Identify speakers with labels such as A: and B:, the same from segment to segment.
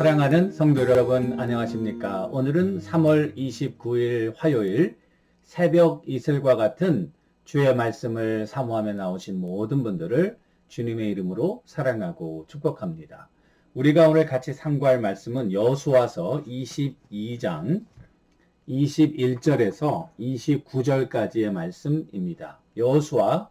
A: 사랑하는 성도 여러분 안녕하십니까? 오늘은 3월 29일 화요일 새벽 이슬과 같은 주의 말씀을 사모하며 나오신 모든 분들을 주님의 이름으로 사랑하고 축복합니다. 우리가 오늘 같이 상고할 말씀은 여수와서 22장 21절에서 29절까지의 말씀입니다. 여수와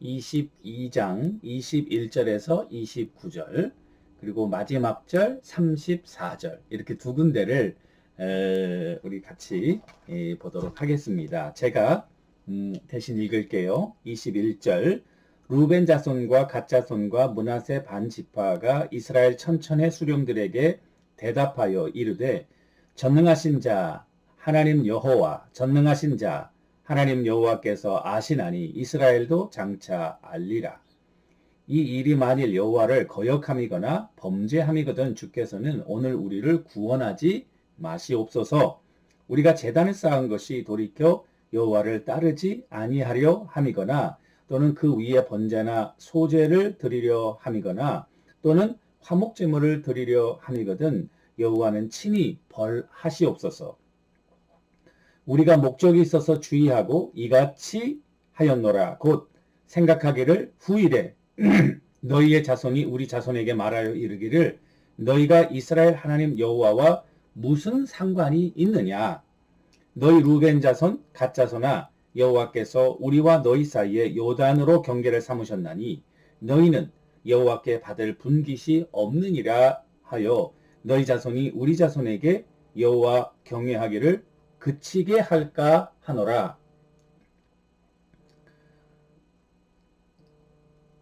A: 22장 21절에서 29절 그리고 마지막 절 34절 이렇게 두 군데를 에, 우리 같이 에, 보도록 하겠습니다. 제가 음, 대신 읽을게요. 21절 루벤 자손과 갓 자손과 문하세 반 지파가 이스라엘 천천의 수령들에게 대답하여 이르되 전능하신 자 하나님 여호와 전능하신 자 하나님 여호와께서 아시나니 이스라엘도 장차 알리라. 이 일이 만일 여호와를 거역함이거나 범죄함이거든 주께서는 오늘 우리를 구원하지 마시옵소서. 우리가 재단을 쌓은 것이 돌이켜 여호와를 따르지 아니하려 함이거나 또는 그 위에 번제나 소제를 드리려 함이거나 또는 화목 제물을 드리려 함이거든 여호와는 친히 벌하시옵소서. 우리가 목적이 있어서 주의하고 이같이 하였노라 곧 생각하기를 후일에 너희의 자손이 우리 자손에게 말하여 이르기를 너희가 이스라엘 하나님 여호와와 무슨 상관이 있느냐 너희 루벤 자손 갓 자손아 여호와께서 우리와 너희 사이에 요단으로 경계를 삼으셨나니 너희는 여호와께 받을 분깃이 없느니라 하여 너희 자손이 우리 자손에게 여호와 경외하기를 그치게 할까 하노라.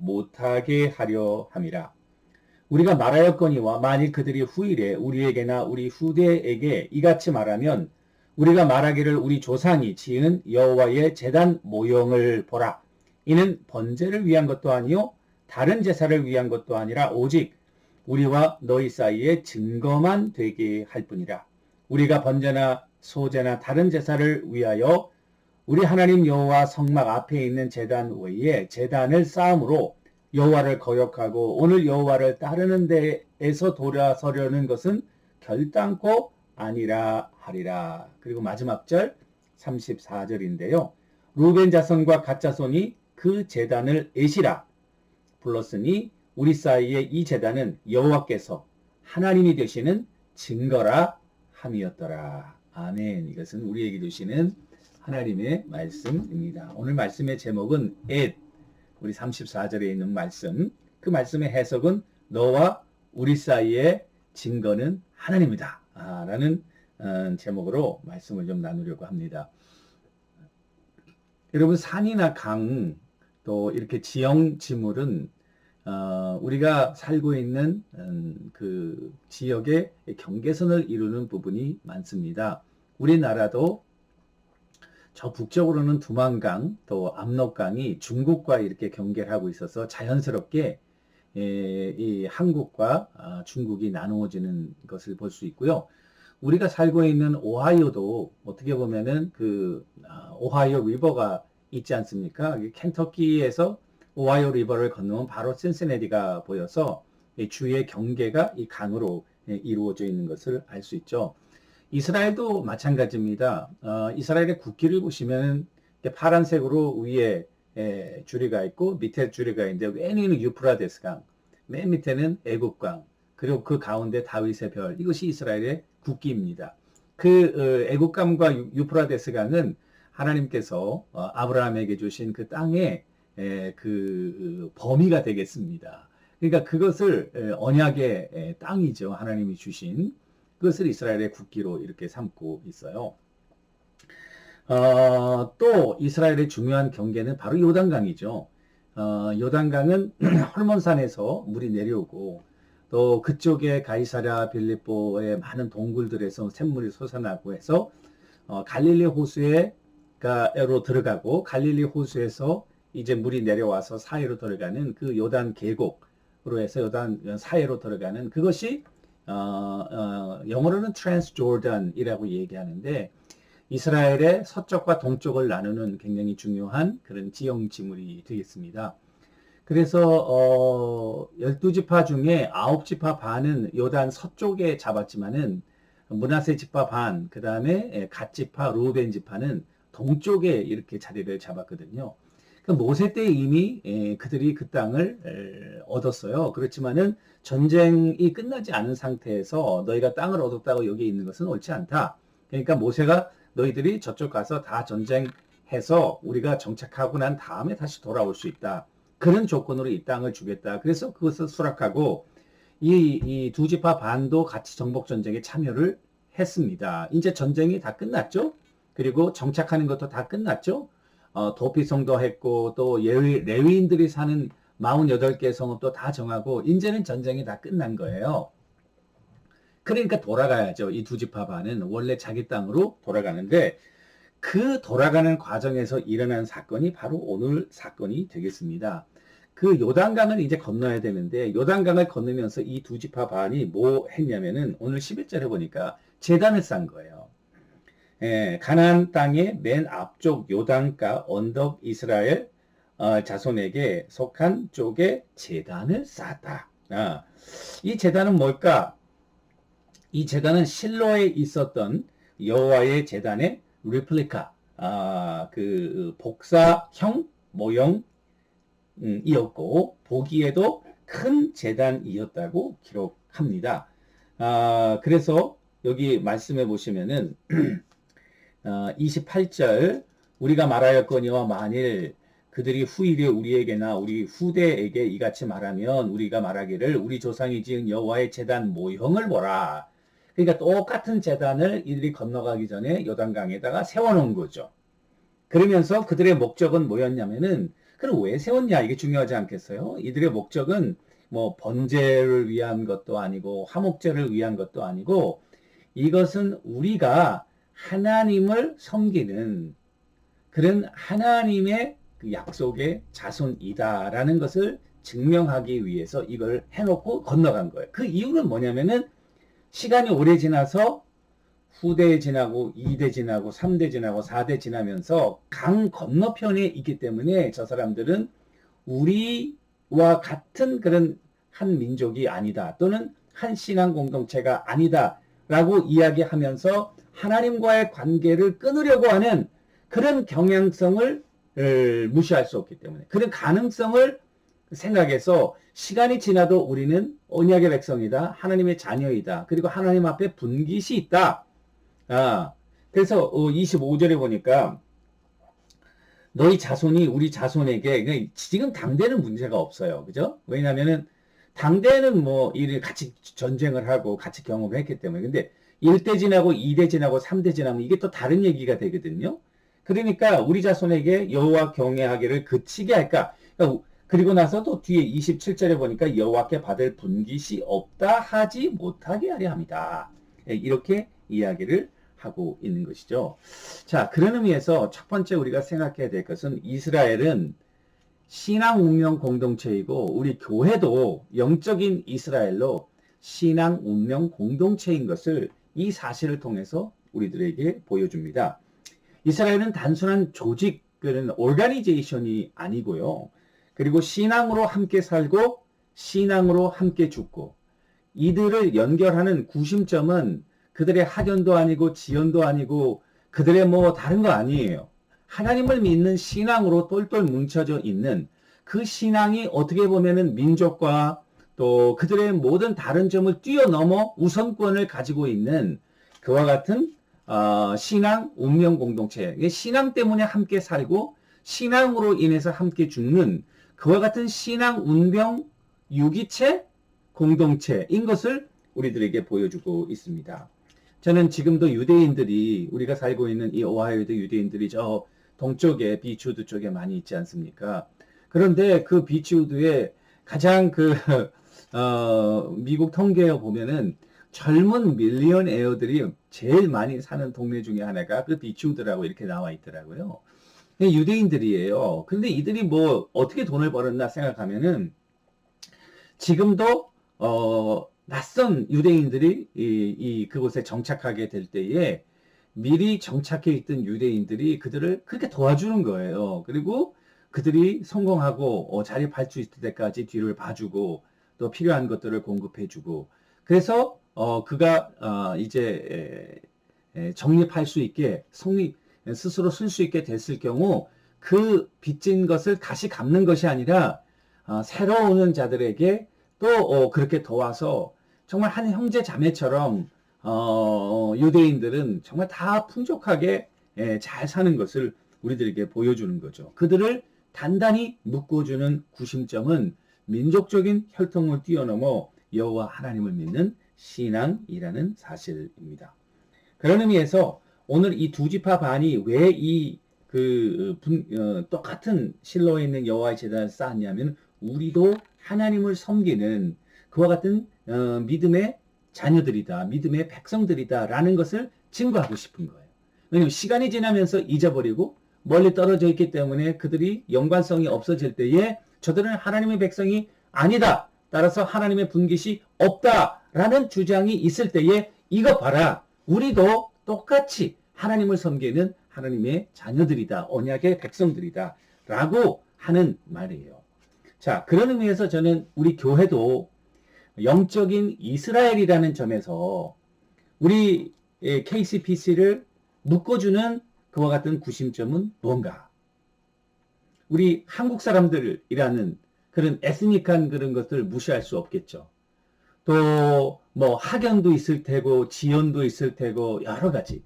A: 못하게 하려 함이라. 우리가 말하였거니와 만일 그들이 후일에 우리에게나 우리 후대에게 이같이 말하면 우리가 말하기를 우리 조상이 지은 여호와의 제단 모형을 보라. 이는 번제를 위한 것도 아니요 다른 제사를 위한 것도 아니라 오직 우리와 너희 사이에 증거만 되게 할 뿐이라. 우리가 번제나 소제나 다른 제사를 위하여 우리 하나님 여호와 성막 앞에 있는 제단 외에 제단을 쌓음으로 여호와를 거역하고 오늘 여호와를 따르는 데에서 돌아서려는 것은 결단코 아니라 하리라. 그리고 마지막 절 34절인데요. 루벤 자손과 갓 자손이 그 제단을 에시라 불렀으니 우리 사이에 이 제단은 여호와께서 하나님이 되시는 증거라 함이었더라. 아멘. 이것은 우리에게 주시는 하나님의 말씀입니다. 오늘 말씀의 제목은 엣 우리 34절에 있는 말씀. 그 말씀의 해석은 너와 우리 사이의 증거는 하나님이다. 아, 라는 어, 제목으로 말씀을 좀 나누려고 합니다. 여러분 산이나 강 또 이렇게 지형 지물은 어, 우리가 살고 있는 음, 그 지역의 경계선을 이루는 부분이 많습니다. 우리나라도 저 북쪽으로는 두만강 또 압록강이 중국과 이렇게 경계를 하고 있어서 자연스럽게 예, 이 한국과 아, 중국이 나누어지는 것을 볼 수 있고요. 우리가 살고 있는 오하이오도 어떻게 보면은 그 아, 오하이오 리버가 있지 않습니까? 켄터키에서 오하이오 리버를 건너면 바로 센세네디가 보여서 주의 경계가 이 강으로 예, 이루어져 있는 것을 알 수 있죠. 이스라엘도 마찬가지입니다. 어, 이스라엘의 국기를 보시면 파란색으로 위에 에, 줄이가 있고 밑에 줄이가 있는데 왼위는 유프라데스강, 맨 밑에는 애국강, 그리고 그 가운데 다윗의 별 이것이 이스라엘의 국기입니다. 그 어, 애국강과 유프라데스강은 하나님께서 어, 아브라함에게 주신 그 땅의 에, 그 범위가 되겠습니다. 그러니까 그것을 에, 언약의 에, 땅이죠. 하나님이 주신 그것을 이스라엘의 국기로 이렇게 삼고 있어요. 어, 또 이스라엘의 중요한 경계는 바로 요단강이죠. 어, 요단강은 헐몬산에서 물이 내려오고 또 그쪽에 가이사랴 빌립보의 많은 동굴들에서 샘물이 솟아나고 해서 어, 갈릴리 호수에로 들어가고 갈릴리 호수에서 이제 물이 내려와서 사해로 들어가는 그 요단 계곡으로 해서 요단 사해로 들어가는 그것이 어, 어, 영어로는 트랜스조던이라고 얘기하는데 이스라엘의 서쪽과 동쪽을 나누는 굉장히 중요한 그런 지형 지물이 되겠습니다. 그래서 어 12지파 중에 9지파 반은 요단 서쪽에 잡았지만은 문하세 지파 반, 그 다음에 갓 지파, 루벤 지파는 동쪽에 이렇게 자리를 잡았거든요. 그 모세 때 이미 에, 그들이 그 땅을 에, 얻었어요. 그렇지만은 전쟁이 끝나지 않은 상태에서 너희가 땅을 얻었다고 여기 있는 것은 옳지 않다. 그러니까 모세가 너희들이 저쪽 가서 다 전쟁해서 우리가 정착하고 난 다음에 다시 돌아올 수 있다. 그런 조건으로 이 땅을 주겠다. 그래서 그것을 수락하고 이, 이두 지파 반도 같이 정복 전쟁에 참여를 했습니다. 이제 전쟁이 다 끝났죠. 그리고 정착하는 것도 다 끝났죠. 어, 도피성도 했고 또 예위, 레위인들이 사는 48개 성은 또다 정하고 이제는 전쟁이 다 끝난 거예요. 그러니까 돌아가야죠. 이두 지파 반은 원래 자기 땅으로 돌아가는데 그 돌아가는 과정에서 일어난 사건이 바로 오늘 사건이 되겠습니다. 그 요단강을 이제 건너야 되는데 요단강을 건너면서 이두 지파 반이 뭐 했냐면은 오늘 11절에 보니까 재단을 쌓은 거예요. 예, 가나안 땅의 맨 앞쪽 요단가 언덕 이스라엘 어, 자손에게 속한 쪽에 재단을 쌓았다. 아, 이 재단은 뭘까? 이 재단은 실로에 있었던 여호와의 재단의 리플리카, 아, 그 복사형 모형 음, 이었고 보기에도 큰 재단이었다고 기록합니다. 아, 그래서 여기 말씀해 보시면은 아, 28절 우리가 말하였거니와 만일 그들이 후일에 우리에게나 우리 후대에게 이같이 말하면 우리가 말하기를 우리 조상이 지은 여호와의 재단 모형을 보라. 그러니까 똑같은 재단을 이들이 건너가기 전에 요단강에다가 세워놓은 거죠. 그러면서 그들의 목적은 뭐였냐면은 그럼 왜 세웠냐 이게 중요하지 않겠어요? 이들의 목적은 뭐 번제를 위한 것도 아니고 화목제를 위한 것도 아니고 이것은 우리가 하나님을 섬기는 그런 하나님의 그 약속의 자손이다라는 것을 증명하기 위해서 이걸 해놓고 건너간 거예요. 그 이유는 뭐냐면은 시간이 오래 지나서 후대 지나고 2대 지나고 3대 지나고 4대 지나면서 강 건너편에 있기 때문에 저 사람들은 우리와 같은 그런 한 민족이 아니다 또는 한 신앙 공동체가 아니다 라고 이야기하면서 하나님과의 관계를 끊으려고 하는 그런 경향성을 무시할 수 없기 때문에 그런 가능성을 생각해서 시간이 지나도 우리는 언약의 백성이다. 하나님의 자녀이다. 그리고 하나님 앞에 분깃이 있다. 아, 그래서 25절에 어, 보니까 너희 자손이 우리 자손에게 그러니까 지금 당대는 문제가 없어요. 그죠? 왜냐면은 당대는 뭐 이를 같이 전쟁을 하고 같이 경험을 했기 때문에 근데 1대 지나고 2대 지나고 3대 지나면 이게 또 다른 얘기가 되거든요. 그러니까 우리 자손에게 여호와 경외하기를 그치게 할까? 그러니까 그리고 나서 또 뒤에 27절에 보니까 여호와께 받을 분깃이 없다 하지 못하게 하려 합니다. 예, 이렇게 이야기를 하고 있는 것이죠. 자, 그런 의미에서 첫 번째 우리가 생각해야 될 것은 이스라엘은 신앙 운명 공동체이고 우리 교회도 영적인 이스라엘로 신앙 운명 공동체인 것을 이 사실을 통해서 우리들에게 보여줍니다. 이스라엘은 단순한 조직, 그런 오르가니제이션이 아니고요. 그리고 신앙으로 함께 살고 신앙으로 함께 죽고 이들을 연결하는 구심점은 그들의 학연도 아니고 지연도 아니고 그들의 뭐 다른 거 아니에요. 하나님을 믿는 신앙으로 똘똘 뭉쳐져 있는 그 신앙이 어떻게 보면은 민족과 또 그들의 모든 다른 점을 뛰어넘어 우선권을 가지고 있는 그와 같은 어, 신앙 운명 공동체. 신앙 때문에 함께 살고 신앙으로 인해서 함께 죽는 그와 같은 신앙 운명 유기체 공동체인 것을 우리들에게 보여주고 있습니다. 저는 지금도 유대인들이 우리가 살고 있는 이 오하이오도 유대인들이 저 동쪽에 비추드 쪽에 많이 있지 않습니까? 그런데 그 비추드에 가장 그 어, 미국 통계에 보면은 젊은 밀리언 에어들이 제일 많이 사는 동네 중에 하나가 그 비추드라고 이렇게 나와 있더라고요. 유대인들이에요. 근데 이들이 뭐 어떻게 돈을 벌었나 생각하면은 지금도 어 낯선 유대인들이 이, 이 그곳에 정착하게 될 때에 미리 정착해 있던 유대인들이 그들을 그렇게 도와주는 거예요. 그리고 그들이 성공하고 어, 자립할 수 있을 때까지 뒤를 봐주고 또 필요한 것들을 공급해주고 그래서 어, 그가 어, 이제 에, 에, 정립할 수 있게 성립 스스로 쓸 수 있게 됐을 경우 그 빚진 것을 다시 갚는 것이 아니라 어, 새로 오는 자들에게 또 어, 그렇게 도와서 정말 한 형제 자매처럼 어, 유대인들은 정말 다 풍족하게 예, 잘 사는 것을 우리들에게 보여주는 거죠. 그들을 단단히 묶어주는 구심점은 민족적인 혈통을 뛰어넘어 여호와 하나님을 믿는 신앙이라는 사실입니다. 그런 의미에서 오늘 이 두 지파 반이 왜 이그 어, 똑같은 실로에 있는 여호와의 제단을 쌓았냐면 우리도 하나님을 섬기는 그와 같은 어, 믿음의 자녀들이다, 믿음의 백성들이다라는 것을 증거하고 싶은 거예요. 왜냐하면 시간이 지나면서 잊어버리고 멀리 떨어져 있기 때문에 그들이 연관성이 없어질 때에 저들은 하나님의 백성이 아니다. 따라서 하나님의 분깃이 없다라는 주장이 있을 때에 이거 봐라. 우리도 똑같이 하나님을 섬기는 하나님의 자녀들이다. 언약의 백성들이다. 라고 하는 말이에요. 자, 그런 의미에서 저는 우리 교회도 영적인 이스라엘이라는 점에서 우리 KCPC를 묶어주는 그와 같은 구심점은 뭔가? 우리 한국 사람들이라는 그런 에스닉한 그런 것들 무시할 수 없겠죠. 또 뭐 학연도 있을 테고 지연도 있을 테고 여러 가지.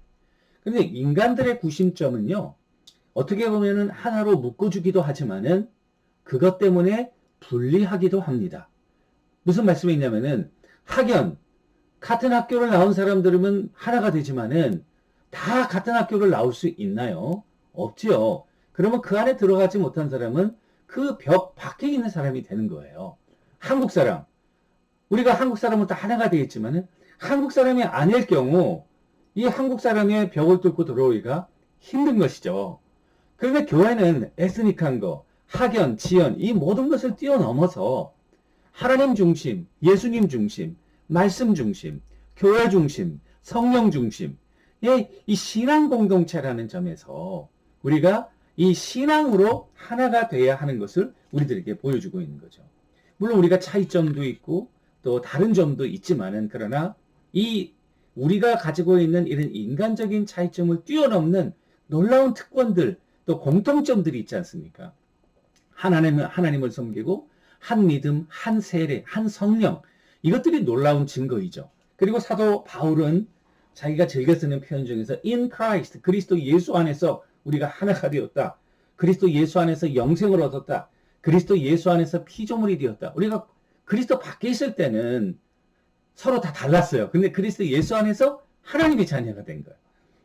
A: 근데 인간들의 구심점은요. 어떻게 보면은 하나로 묶어주기도 하지만은 그것 때문에 분리하기도 합니다. 무슨 말씀이 있냐면은 학연 같은 학교를 나온 사람들은 하나가 되지만은 다 같은 학교를 나올 수 있나요? 없지요. 그러면 그 안에 들어가지 못한 사람은 그 벽 밖에 있는 사람이 되는 거예요. 한국 사람. 우리가 한국 사람은 다 하나가 되겠지만은 한국 사람이 아닐 경우 이 한국 사람의 벽을 뚫고 들어오기가 힘든 것이죠. 그런데 교회는 에스닉한 거, 학연, 지연, 이 모든 것을 뛰어넘어서 하나님 중심, 예수님 중심, 말씀 중심, 교회 중심, 성령 중심, 이 신앙 공동체라는 점에서 우리가 이 신앙으로 하나가 돼야 하는 것을 우리들에게 보여주고 있는 거죠. 물론 우리가 차이점도 있고 또 다른 점도 있지만은 그러나 이 우리가 가지고 있는 이런 인간적인 차이점을 뛰어넘는 놀라운 특권들 또 공통점들이 있지 않습니까? 하나님을 하나님을 섬기고 한 믿음, 한 세례, 한 성령 이것들이 놀라운 증거이죠. 그리고 사도 바울은 자기가 즐겨 쓰는 표현 중에서 in Christ 그리스도 예수 안에서 우리가 하나가 되었다. 그리스도 예수 안에서 영생을 얻었다. 그리스도 예수 안에서 피조물이 되었다. 우리가 그리스도 밖에 있을 때는 서로 다 달랐어요. 근데 그리스도 예수 안에서 하나님의 자녀가 된 거예요.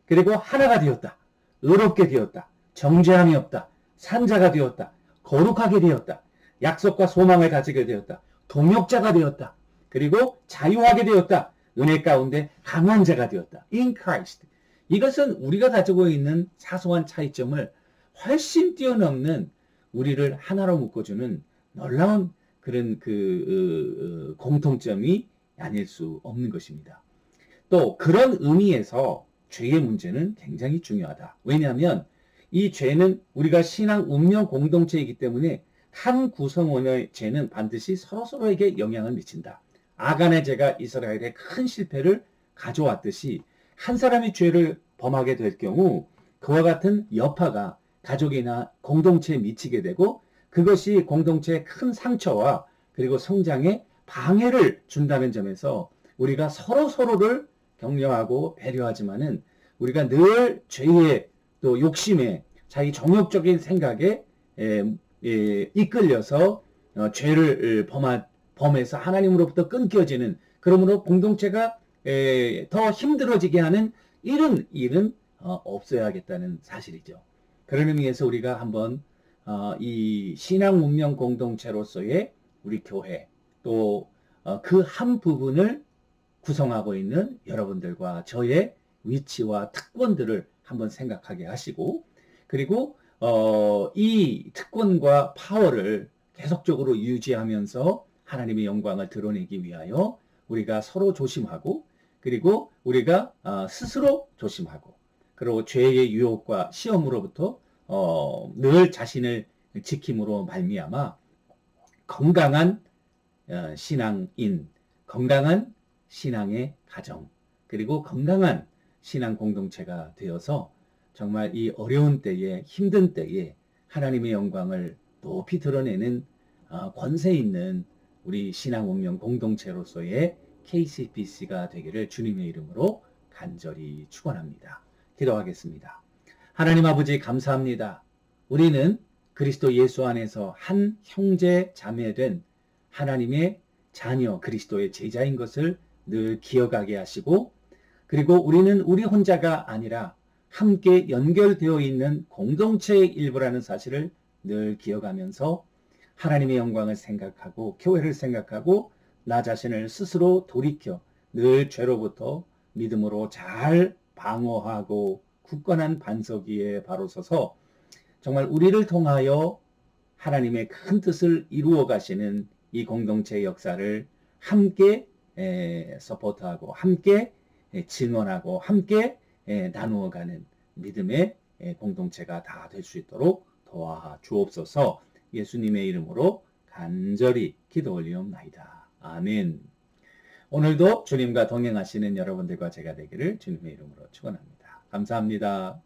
A: 그리고 하나가 되었다. 의롭게 되었다. 정죄함이 없다. 산자가 되었다. 거룩하게 되었다. 약속과 소망을 가지게 되었다. 동역자가 되었다. 그리고 자유하게 되었다. 은혜 가운데 강한 자가 되었다. In Christ. 이것은 우리가 가지고 있는 사소한 차이점을 훨씬 뛰어넘는 우리를 하나로 묶어주는 놀라운 그런 그 어, 어, 공통점이 아닐 수 없는 것입니다. 또 그런 의미에서 죄의 문제는 굉장히 중요하다. 왜냐하면 이 죄는 우리가 신앙 운명 공동체이기 때문에 한 구성원의 죄는 반드시 서로서로에게 영향을 미친다. 아간의 죄가 이스라엘의 큰 실패를 가져왔듯이 한 사람이 죄를 범하게 될 경우 그와 같은 여파가 가족이나 공동체에 미치게 되고 그것이 공동체의 큰 상처와 그리고 성장에 방해를 준다는 점에서 우리가 서로 서로를 격려하고 배려하지만은 우리가 늘 죄의 또 욕심에 자기 정욕적인 생각에 에, 에, 이끌려서 어, 죄를 범하, 범해서 하나님으로부터 끊겨지는 그러므로 공동체가 에, 더 힘들어지게 하는 이런 일은 어, 없어야겠다는 사실이죠. 그런 의미에서 우리가 한번 어, 이 신앙 운명 공동체로서의 우리 교회 또 어, 그한 부분을 구성하고 있는 여러분들과 저의 위치와 특권들을 한번 생각하게 하시고 그리고 어, 이 특권과 파워를 계속적으로 유지하면서 하나님의 영광을 드러내기 위하여 우리가 서로 조심하고 그리고 우리가 어, 스스로 조심하고 그리고 죄의 유혹과 시험으로부터 어, 늘 자신을 지킴으로 말미암아 건강한 어, 신앙인, 건강한 신앙의 가정, 그리고 건강한 신앙 공동체가 되어서 정말 이 어려운 때에 힘든 때에 하나님의 영광을 높이 드러내는 어, 권세 있는 우리 신앙 운명 공동체로서의 KCBC가 되기를 주님의 이름으로 간절히 축원합니다. 기도하겠습니다. 하나님 아버지 감사합니다. 우리는 그리스도 예수 안에서 한 형제 자매된 하나님의 자녀 그리스도의 제자인 것을 늘 기억하게 하시고 그리고 우리는 우리 혼자가 아니라 함께 연결되어 있는 공동체의 일부라는 사실을 늘 기억하면서 하나님의 영광을 생각하고 교회를 생각하고 나 자신을 스스로 돌이켜 늘 죄로부터 믿음으로 잘 방어하고 굳건한 반석 위에 바로 서서 정말 우리를 통하여 하나님의 큰 뜻을 이루어 가시는 이 공동체의 역사를 함께 에, 서포트하고 함께 에, 증언하고 함께 에, 나누어 가는 믿음의 에, 공동체가 다 될 수 있도록 도와 주옵소서 예수님의 이름으로 간절히 기도 올리옵나이다. 아멘. 오늘도 주님과 동행하시는 여러분들과 제가 되기를 주님의 이름으로 축원합니다. 감사합니다.